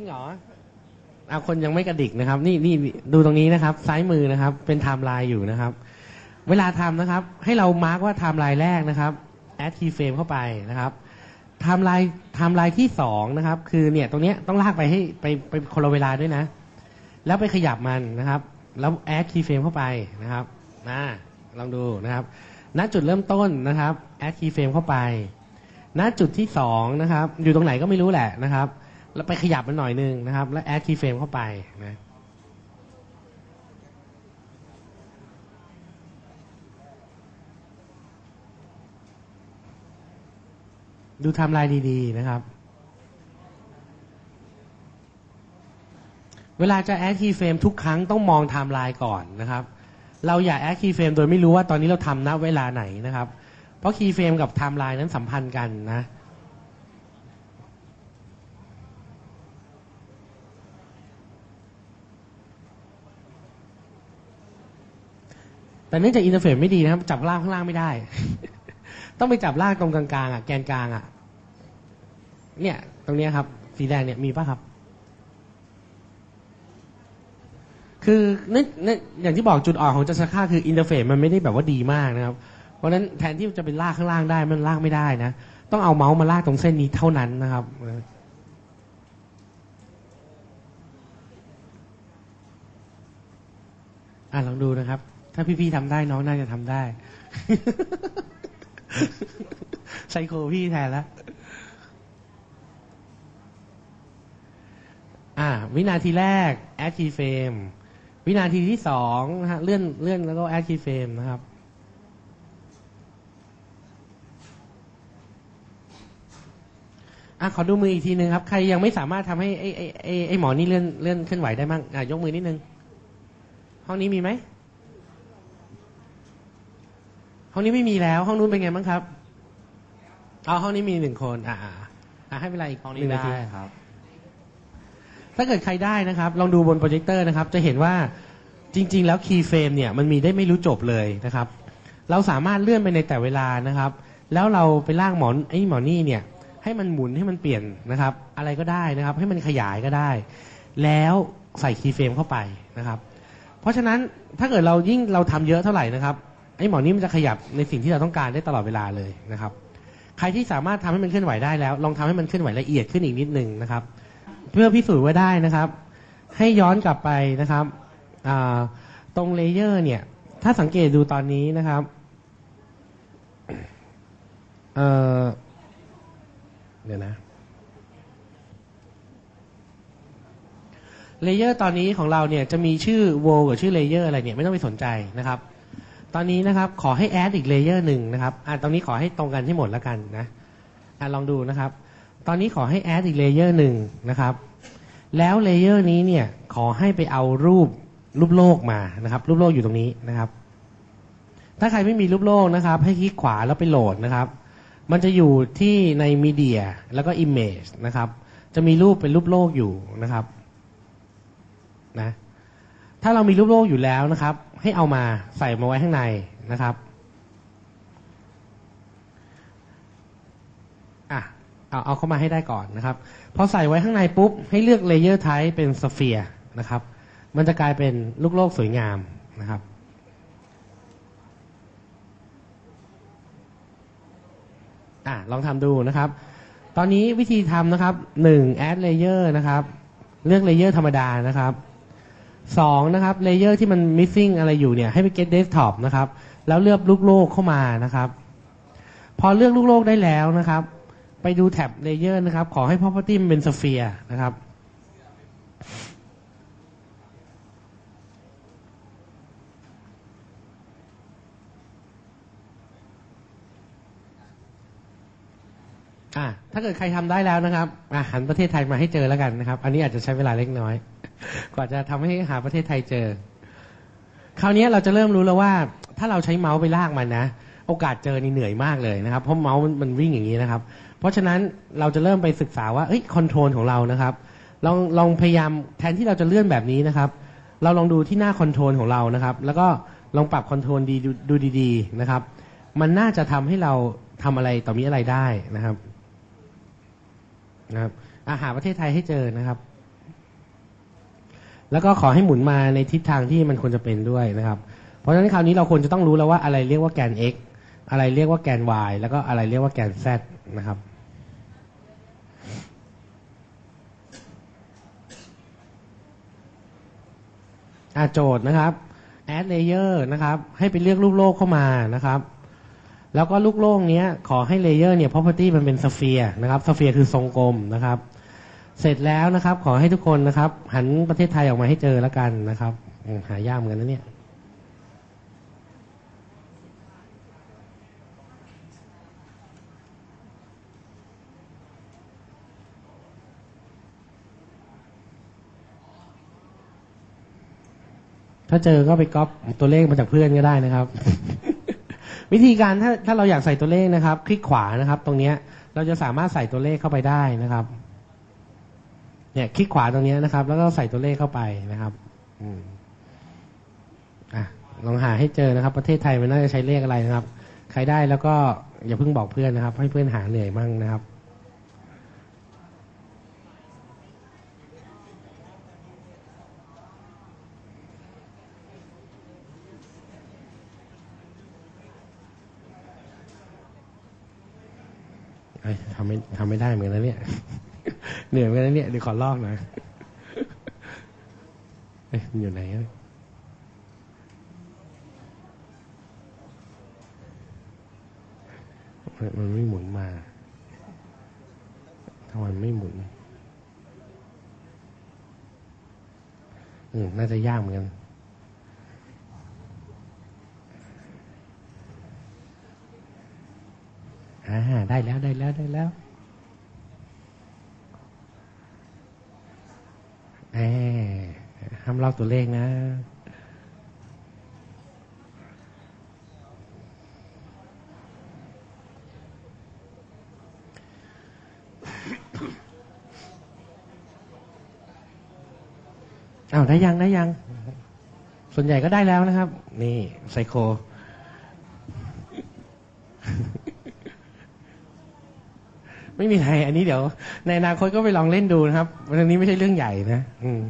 จริงเหรอเอาคนยังไม่กระดิกนะครับ นี่นี่ดูตรงนี้นะครับ ซ้ายมือนะครับ เป็นไทม์ไลน์อยู่นะครับ เวลาทำนะครับ ให้เรามาร์กว่าไทม์ไลน์แรกนะครับแอดคีย์เฟรมเข้าไปนะครับไทม์ไลน์ไทม์ไลน์ที่สองนะครับ คือเนี่ยตรงเนี้ยต้องลากไปให้ไปไปคนละเวลาด้วยนะ แล้วไปขยับมันนะครับ แล้วแอดคีย์เฟรมเข้าไปนะครับนะลองดูนะครับ ณจุดเริ่มต้นนะครับแอดคีย์เฟรมเข้าไป ณจุดที่สองนะครับ อยู่ตรงไหนก็ไม่รู้แหละนะครับ แล้วไปขยับมันหน่อยนึงนะครับ แล้วแอดคีย์เฟรมเข้าไปนะดูไทม์ไลน์ดีๆนะครับ เวลาจะแอดคีย์เฟรมทุกครั้งต้องมองไทม์ไลน์ก่อนนะครับ เราอย่าแอดคีย์เฟรมโดยไม่รู้ว่าตอนนี้เราทำณเวลาไหนนะครับ เพราะคีย์เฟรมกับไทม์ไลน์นั้นสัมพันธ์กันนะ แต่เนื่องจากอินเทอร์เฟซไม่ดีนะครับ จับล่างข้างล่างไม่ได้ ต้องไปจับล่างตรงกลางๆอะแกนกลางอะ เนี่ย ตรงนี้ครับ สีแดงเนี่ยมีป่ะครับ คือนึกนึกอย่างที่บอกจุดอ่อนของจัสค่าคืออินเทอร์เฟซมันไม่ได้แบบว่าดีมากนะครับ เพราะฉะนั้นแทนที่จะเป็นลากข้างล่างได้มันลากไม่ได้นะ ต้องเอาเมาส์มาลากตรงเส้นนี้เท่านั้นนะครับอะลองดูนะครับ ถ้าพี่ๆทำได้น้องน่าจะทำได้ไซโคพี่แทนล้วอ่า วินาทีแรก add key frame วินาทีที่สองนะฮะเลื่อนเลื่อนแล้วก็ add key frame นะครับอะขอดูมืออีกทีนึงครับ ใครยังไม่สามารถทำให้ไอ้ไอ้ไอ้ไอ้หมอนี่เลื่อนเลื่อนเคลื่อนไหวได้มั่งอะยกมือนิดนึง ห้องนี้มีไหม ห้องนี้ไม่มีแล้ว ห้องนู้นเป็นไงบ้างครับอ๋อห้องนี้มีหนึ่งคน อ่าอ่าอ่าให้เวลาอีกห้องหนี้นึ่งนาได้ทีครับ ถ้าเกิดใครได้นะครับ ลองดูบนโปรเจคเตอร์นะครับ จะเห็นว่าจริง ๆ แล้วคีย์เฟรมเนี่ยมันมีได้ไม่รู้จบเลยนะครับ เราสามารถเลื่อนไปในแต่เวลานะครับ แล้วเราไปลากหมอนไอ้หมอนี่เนี่ย ให้มันหมุนให้มันเปลี่ยนนะครับ อะไรก็ได้นะครับ ให้มันขยายก็ได้ แล้วใส่คีย์เฟรมเข้าไปนะครับ เพราะฉะนั้นถ้าเกิดเรายิ่งเราทำเยอะเท่าไหร่นะครับ ไอ้หมอนี่มันจะขยับในสิ่งที่เราต้องการได้ตลอดเวลาเลยนะครับ ใครที่สามารถทำให้มันเคลื่อนไหวได้แล้ว ลองทำให้มันเคลื่อนไหวละเอียดขึ้นอีกนิดนึงนะครับ เพื่อพิสูจน์ว่าได้นะครับ ให้ย้อนกลับไปนะครับตรงเลเยอร์เนี่ย ถ้าสังเกตดูตอนนี้นะครับเเดี๋ยวนะเลเยอร์ตอนนี้ของเราเนี่ยจะมีชื่อ w o กับชื่อเลเยอร์อะไรเนี่ยไม่ต้องไปสนใจนะครับ ตอนนี้นะครับขอให้แอดอีกเลเยอร์หนึ่งนะครับอ่าตรงนี้ขอให้ตรงกันให้หมดแล้วกันนะอ่าลองดูนะครับ ตอนนี้ขอให้แอดอีกเลเยอร์หนึ่งนะครับ แล้วเลเยอร์นี้เนี่ยขอให้ไปเอารูปรูปโลกมานะครับ รูปโลกอยู่ตรงนี้นะครับ ถ้าใครไม่มีรูปโลกนะครับ ให้คลิกขวาแล้วไปโหลดนะครับ มันจะอยู่ที่ในมีเดียแล้วก็ Image นะครับ จะมีรูปเป็นรูปโลกอยู่นะครับ นะ ถ้าเรามีรูปโลกอยู่แล้วนะครับ ให้เอามาใส่มาไว้ข้างในนะครับอะเอาเอาเข้ามาให้ได้ก่อนนะครับพอใส่ไว้ข้างในปุ๊บ ให้เลือกเลเยอร์ไทป์เป็นสเฟียร์นะครับ มันจะกลายเป็นลูกโลกสวยงามนะครับอะลองทำดูนะครับ ตอนนี้วิธีทำนะครับหนึ่ง add layer นะครับ เลือกเลเยอร์ธรรมดานะครับ สองนะครับเลเยอร์ที่มัน missing อะไรอยู่เนี่ยให้ไป get desktop นะครับ แล้วเลือกลูกโลกเข้ามานะครับ พอเลือกลูกโลกได้แล้วนะครับ ไปดูแท็บเลเยอร์นะครับ ขอให้ property มันเป็น sphere นะครับ อะถ้าเกิดใครทำได้แล้วนะครับอะหันประเทศไทยมาให้เจอแล้วกันนะครับ อันนี้อาจจะใช้เวลาเล็กน้อย กว่าจะทำให้หาประเทศไทยเจอ คราวนี้เราจะเริ่มรู้แล้วว่า ถ้าเราใช้เมาส์ไปลากมันนะโอกาสเจอนี่เหนื่อยมากเลยนะครับ เพราะเมาส์มันวิ่งอย่างนี้นะครับ เพราะฉะนั้นเราจะเริ่มไปศึกษาว่าเอ้ยคอนโทรลของเรานะครับลองลองพยายามแทนที่เราจะเลื่อนแบบนี้นะครับ เราลองดูที่หน้าคอนโทรลของเรานะครับ แล้วก็ลองปรับคอนโทรลดีดูดูดีๆนะครับ มันน่าจะทำให้เราทำอะไรต่อมีอะไรได้นะครับ นะครับอาหาประเทศไทยให้เจอนะครับ แล้วก็ขอให้หมุนมาในทิศทางที่มันควรจะเป็นด้วยนะครับ เพราะฉะนั้นคราวนี้เราควรจะต้องรู้แล้วว่าอะไรเรียกว่าแกน x อะไรเรียกว่าแกน y แล้วก็อะไรเรียกว่าแกน z นะครับอาโจทย์นะครับ add layer นะครับ ให้ไปเลือกลูกโลกเข้ามานะครับ แล้วก็ลูกโลกเนี้ยขอให้เลเยอร์เนี่ย property มันเป็นสเฟียร์นะครับสเฟียร์คือทรงกลมนะครับ เสร็จแล้วนะครับ ขอให้ทุกคนนะครับ หันประเทศไทยออกมาให้เจอแล้วกันนะครับ หายากเหมือนกันนะเนี่ยถ้าเจอก็ไปก๊อปตัวเลขมาจากเพื่อนก็ได้นะครับ วิธีการถ้าถ้าเราอยากใส่ตัวเลขนะครับ คลิกขวานะครับ ตรงเนี้ยเราจะสามารถใส่ตัวเลขเข้าไปได้นะครับ เนี่ยคลิกขวาตรงเนี้ยนะครับ แล้วก็ใส่ตัวเลขเข้าไปนะครับ อืมอะลองหาให้เจอนะครับ ประเทศไทยมันน่าจะใช้เลขอะไรนะครับ ใครได้แล้วก็อย่าเพิ่งบอกเพื่อนนะครับ ให้เพื่อนหาเหนื่อยมั่งนะครับ ทำไม่ทำไม่ได้เหมือนกันนะเนี่ยเหนื่อยเหมือนกันนะเนี่ยเดี๋ยวขอลอกหน่อยเอ้ยมันอยู่ไหนมันไม่หมุนมาทำไมมันไม่หมุน อืมน่าจะยากเหมือนกัน อ่าได้แล้วได้แล้วได้แล้วแหมห้ามเล่าตัวเลขนะอ้าวได้ยังได้ยัง ส่วนใหญ่ก็ได้แล้วนะครับ นี่ไซโค ไม่มีใครอันนี้เดี๋ยว ในอนาคตก็ไปลองเล่นดูนะครับวันนี้ไม่ใช่เรื่องใหญ่นะอืม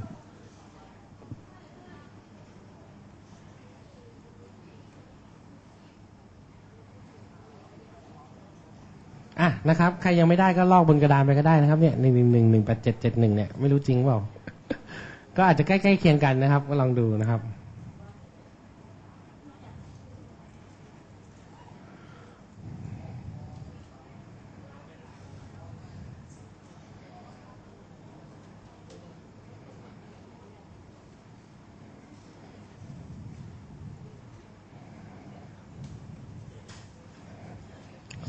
อะนะครับ ใครยังไม่ได้ก็ลอกบนกระดานไปก็ได้นะครับเนี่ยหนึ่งหนึ่งหนึ่งหนึ่งแปดเจ็ดเจ็ดหนึ่งเนี่ยไม่รู้จริงเปล่า ก็อาจจะใกล้ๆเคียงกันนะครับ ก็ลองดูนะครับ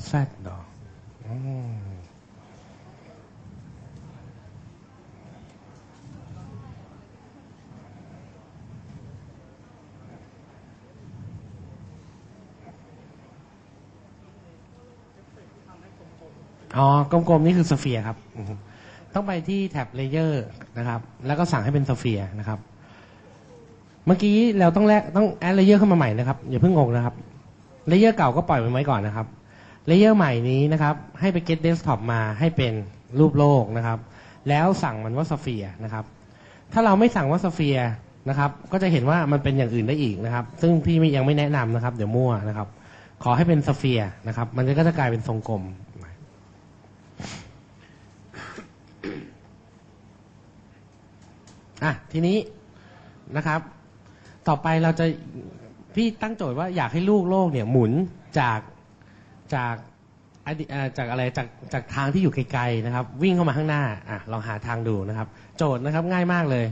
แซดดอกอืมอ๋อกลมๆนี่คือสเฟียร์ครับอือฮึต้องไปที่แท็บเลเยอร์นะครับ แล้วก็สั่งให้เป็นสเฟียร์นะครับ เมื่อกี้เราต้องแลกต้องแอดเลเยอร์เข้ามาใหม่นะครับ อย่าเพิ่งงงนะครับ เลเยอร์เก่าก็ปล่อยมันไว้ก่อนนะครับ เลเยอร์ใหม่นี้นะครับ ให้ไป get desktop มาให้เป็นรูปโลกนะครับ แล้วสั่งมันว่าสเฟียนะครับ ถ้าเราไม่สั่งว่าสเฟียนะครับ ก็จะเห็นว่ามันเป็นอย่างอื่นได้อีกนะครับ ซึ่งพี่ยังไม่แนะนำนะครับ เดี๋ยวมั่วนะครับ ขอให้เป็นสเฟียนะครับ มันก็จะกลายเป็นทรงกลมอะทีนี้นะครับ ต่อไปเราจะพี่ตั้งโจทย์ว่าอยากให้ลูกโลกเนี่ยหมุนจาก จากจากอะไรจากจากทางที่อยู่ไกลๆนะครับ วิ่งเข้ามาข้างหน้าอะลองหาทางดูนะครับ โจทย์นะครับง่ายมากเลย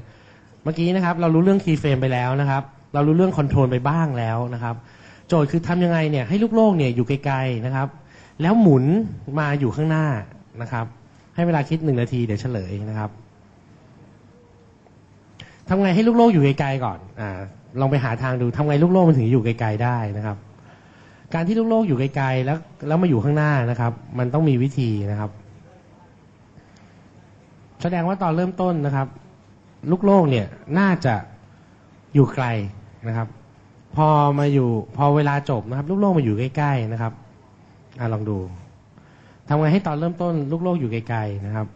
เมื่อกี้นะครับ เรารู้เรื่องคีย์เฟรมไปแล้วนะครับ เรารู้เรื่องคอนโทรลไปบ้างแล้วนะครับ โจทย์คือทำยังไงเนี่ยให้ลูกโลกเนี่ยอยู่ไกลๆนะครับ แล้วหมุนมาอยู่ข้างหน้านะครับ ให้เวลาคิดหนึ่งนาทีเดี๋ยวเฉลยนะครับทำไงให้ลูกโลกอยู่ไกลๆก่อนอ่าลองไปหาทางดูทำไงลูกโลกมันถึงอยู่ไกลๆได้นะครับ การที่ลูกโลกอยู่ไกลๆแล้วแล้วมาอยู่ข้างหน้านะครับ มันต้องมีวิธีนะครับ แสดงว่าตอนเริ่มต้นนะครับ ลูกโลกเนี่ยน่าจะอยู่ไกลนะครับ พอมาอยู่พอเวลาจบนะครับ ลูกโลกมาอยู่ใกล้ๆนะครับอ่าลองดูทำไงให้ตอนเริ่มต้น ลูกโลกอยู่ไกลๆนะครับ